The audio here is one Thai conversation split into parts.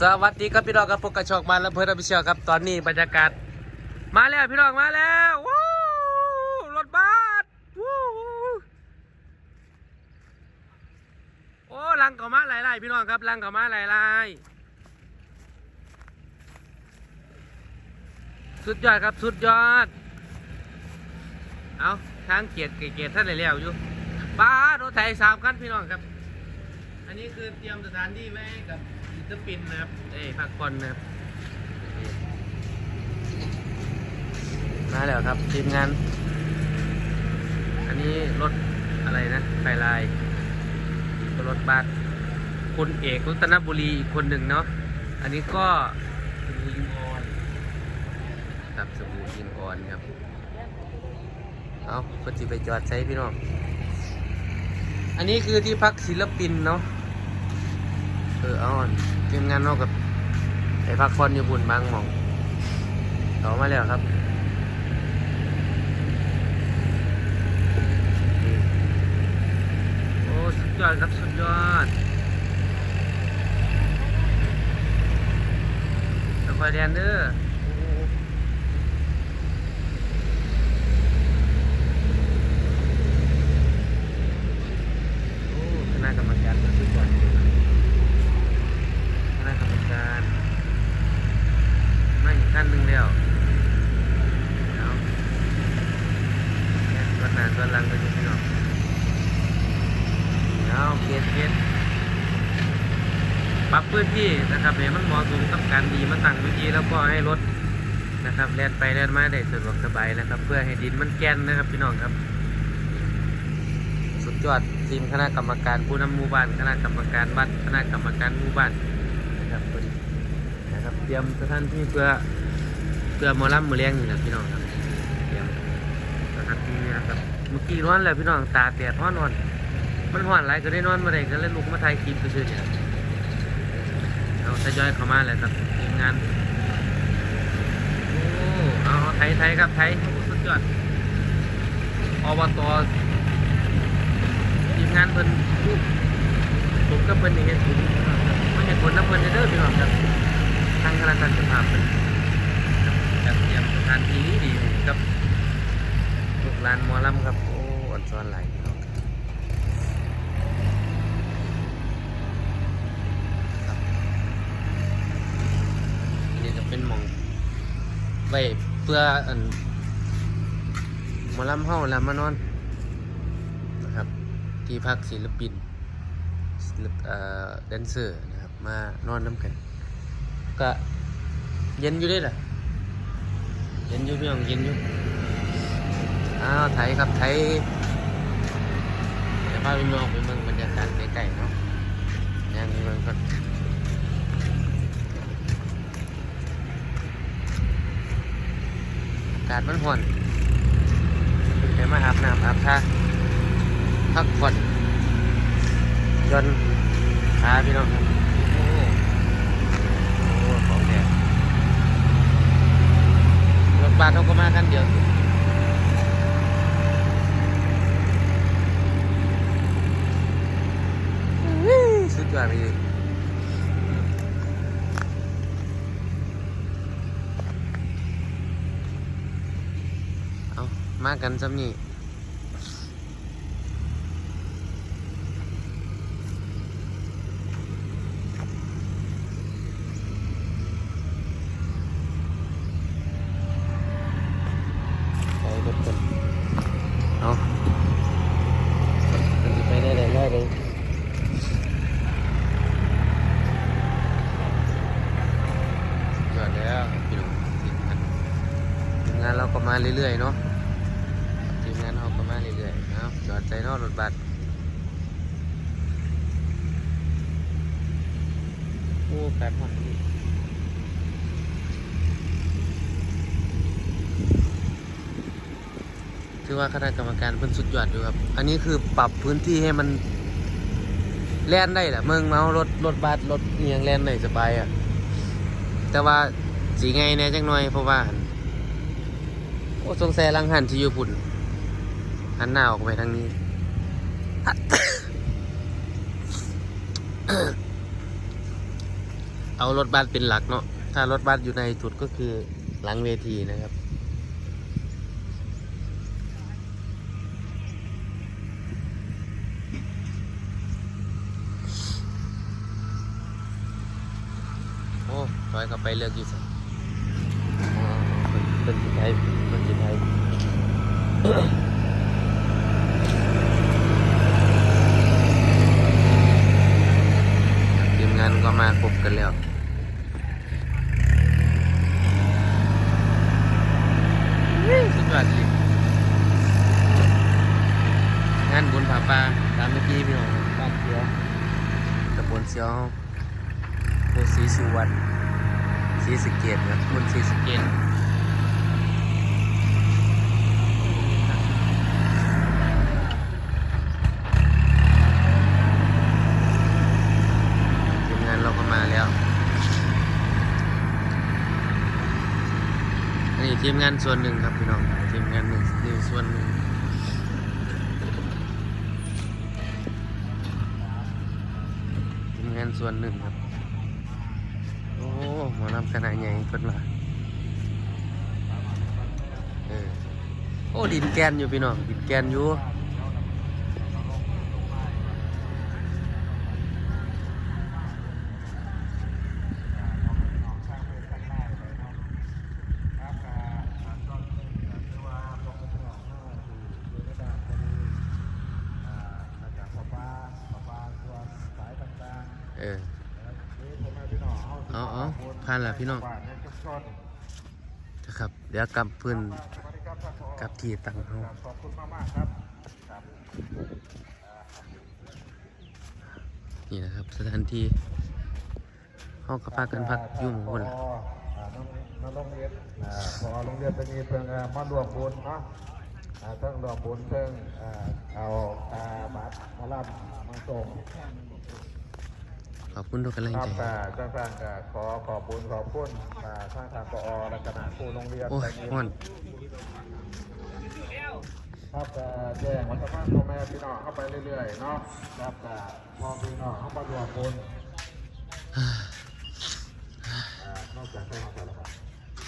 สวัสดีครับพี่น้องครับพบกับช่องมาแล้วเพื่อนรับผิดชอบครับตอนนี้บรรยากาศ มาแล้วพี่น้องมาแล้วว้าวรถบัสวู้โอ้ลังเขามาหลายๆพี่น้องครับลังเขามาหลายๆสุดยอดครับสุดยอดเอาทางเกียรติเกียรติท่านเลยแล้วอยู่ป้ารถไถสามคันพี่น้องครับ อันนี้คือเตรียมสถานที่ไว้กับ ศิลปินนะครับเอ้ยพักผ่อนนะครับ มาแล้วครับทีมงาน อันนี้รถอะไรนะไฟลายก็รถบัสคุณเอกรัตนบุรีอีกคนหนึ่งเนาะ อันนี้ก็สบู่ยิงออนครับสบู่ยิงออนครับ เอาปฏิไปจอดใช้พี่น้อง อันนี้คือที่พักศิลปินเนาะ เออเอาทีมงานนอกกับไอ้พักฟอนอยู่บุญบางหมองต่อมาแล้วครับโอ้สุดยอดครับสุดยอดสบายแดนเดอร์โอ้คณะกรรมการก็สุดยอด คณะกรรมการมาอีกขั้นหนึ่งแล้วเอาเนี่ยส่วนหน้าส่วนหลังก็อยู่พี่น้องเอาเกตเกตปรับ พื้นที่นะครับให้มันเหมาะสมกับการดีมาตั้งเวทีแล้วก็ให้รถนะครับแล่นไปแล่นมาได้สะดวกสบายนะครับ เพื่อให้ดินมันแกนนะครับพี่น้องครับ สุดยอดทีมคณะกรรมการผู้นำหมู่บ้านคณะกรรมการวัดคณะกรรมการหมู่บ้านนะครับเพิ่นะครับเตรียมสถานที่เพื่อเพื่อมอลำมือเลี้ยงนี่แหละพี่น้องครับเตรียมสถานที่นะครับเมื่อกี้นอนแล้วพี่น้องตาแดดร้อนนอนมันร้อนหลก็ได้นอนมาได้ก็เลยลุกมาถ่ายคลิปซื่อๆเนี่ย เอาทยอยเข้ามาเลยครับทีมงานโอ้เอาไทยไทยครับไทยสุดยอดอบตทีมงานเพิ่นผมก็เพิ่นนี่เห็นผมไมันเห็นผลน้ำเพิ่นเด้อพี่น้องครับทางคณะการสภาพเพิ่นจัดเตรียมสถานที่ดีๆครับลูกลานมอลำครับโอ้อันซ้อนหลายพี่น้องครับอันนี้จะเป็นห มองไว้เพื่ออันหมอลำเฮาแล้วมานอนนะครับ ที่พักศิลปินศิลปเอ่อแดนเซอร์นะครับมานอนน้ำกัน ก็เย็นอยู่ด้วยล่ะเย็นอยู่พี่น้องเย็นอยู่อ้าวไทยครับไทยเดี๋ยวพาพี่น้องไปเมืองบรรยากาศใกล้ๆเนาะยังเมืองก็ากาศมันห่อนไปมาอาบน้ำอาบท่าพักผ่อนจนขาพี่น้องครับโอ้โหของแท้รถบัสเขาก็มากันเดียวสุดยอดเลยเอามากันจำนี่ ไปรถกันเอามันจะไปได้ได้ได้เลยจอดแล้ วพี่หนุ่มทีมงานทีมงานเราก็มาเรื่อยๆเนาะ งานเราก็มาเรื่อยๆเอาจอดใจนอกรถบัสโอ้แปดพันนี่ถือว่าคณะกรรมการเพิ่นสุดยอดอยู่ครับ อันนี้คือปรับพื้นที่ให้มันแล่นได้แหละเมืองเมารถรถบัสรถเอียงแล่นได้สบายอะ แต่ว่าสีไงแน่จังหน่อยเพราะว่าโอ้สงสัยลังหันที่อยู่พุ่น หันหน้าออกไปทางนี้ เอารถบัสเป็นหลักเนาะ ถ้ารถบัสอยู่ในจุดก็คือหลังเวทีนะครับโอ้ถอยกลับไปเลือกอยู่สิเป็นเป็นสีไทยเป็นสีไทย ทีมงานก็มาครบกันแล้ว สุดยอดจริงงานบุญผาป่าตามเมื่อกี้พี่น้องบ้านเสียว ตำบลเสียวโพธิ์ศรีสุวรรณศรีสเกดครับบนศรีสเกดทีมงานเราก็มาแล้วนนี้ทีมงานส่วนหนึ่งครับพี่น้องทีมงานหนึ่งนี่ส่วนหนึ่งทีม งานส่วนหนึ่งครับ โอ้หมอนำขนาดใหญ่ขนว่าเออโอ้ดินแกนอยู่พี่น้องดินแกนอยู่ เออ เอาเอาผ่านแล้วพี่น้องนะครับ เดี๋ยวกลับเพื่อนกลับที่ตั้งเฮาขอบคุณมากมากๆครับครับนี่นะครับ สถานที่ห้องกระพากันพักอยุ่หมองคนละพออ่าน้องน้องโรงเรียนอ่าพอโรงเรียนจะมีเพิ่งอ่ามารวมบุญเนาะอ่าเพิ่งรวมบุญเพิ่งอ่าเอาอ่าบัตรมารับมาส่ง ขอบคุณทุกกำลังครับใจ แต่เจ้าสร้างก็ขอขอบคุณขอบคุณอ่าทางทางปอและคณะครูโรงเรียนโอ้ยแต่นี้ฮ้อน ครับแต่แจ้งวัฒนธรรมพ่อแม่พี่น้องเข้าไปเรื่อยๆเนาะครับแต่พอพี่น้องเข้ามารวมบุญอ่านอกจากใช้ของแล้วครับ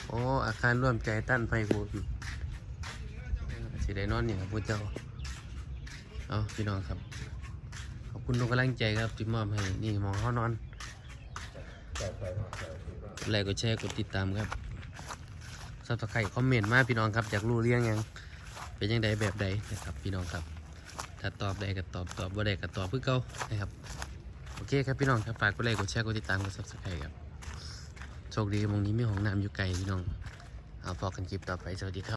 โอ้ อาคารร่วมใจต้านไฟบูนสิได้นอนอย่างครับพระเจ้า เอาพี่น้องครับ ขอบคุณทุกกำลังใจครับที่มอบให้ นี่หมองเขานอนแต่ใช้ของแต่คือว่ากดไลค์กดแชร์กดติดตามครับซับสไครต์คอมเมนต์มาพี่น้องครับอยากรู้เรื่องยัง เป็นยังไงแบบใดนะครับพี่น้องครับถ้าตอบได้ก็ตอบตอบบ่ได้ก็ตอบเพื่อเก่านะครับโอเคครับพี่น้องครับฝากกดไลค์กดแชร์กดติดตามกดซับสไครต์ครับโชคดีมองนี้มีห้องน้ำอยู่ไกลพี่น้องเอาพอกันคลิปต่อไปสวัสดีครับ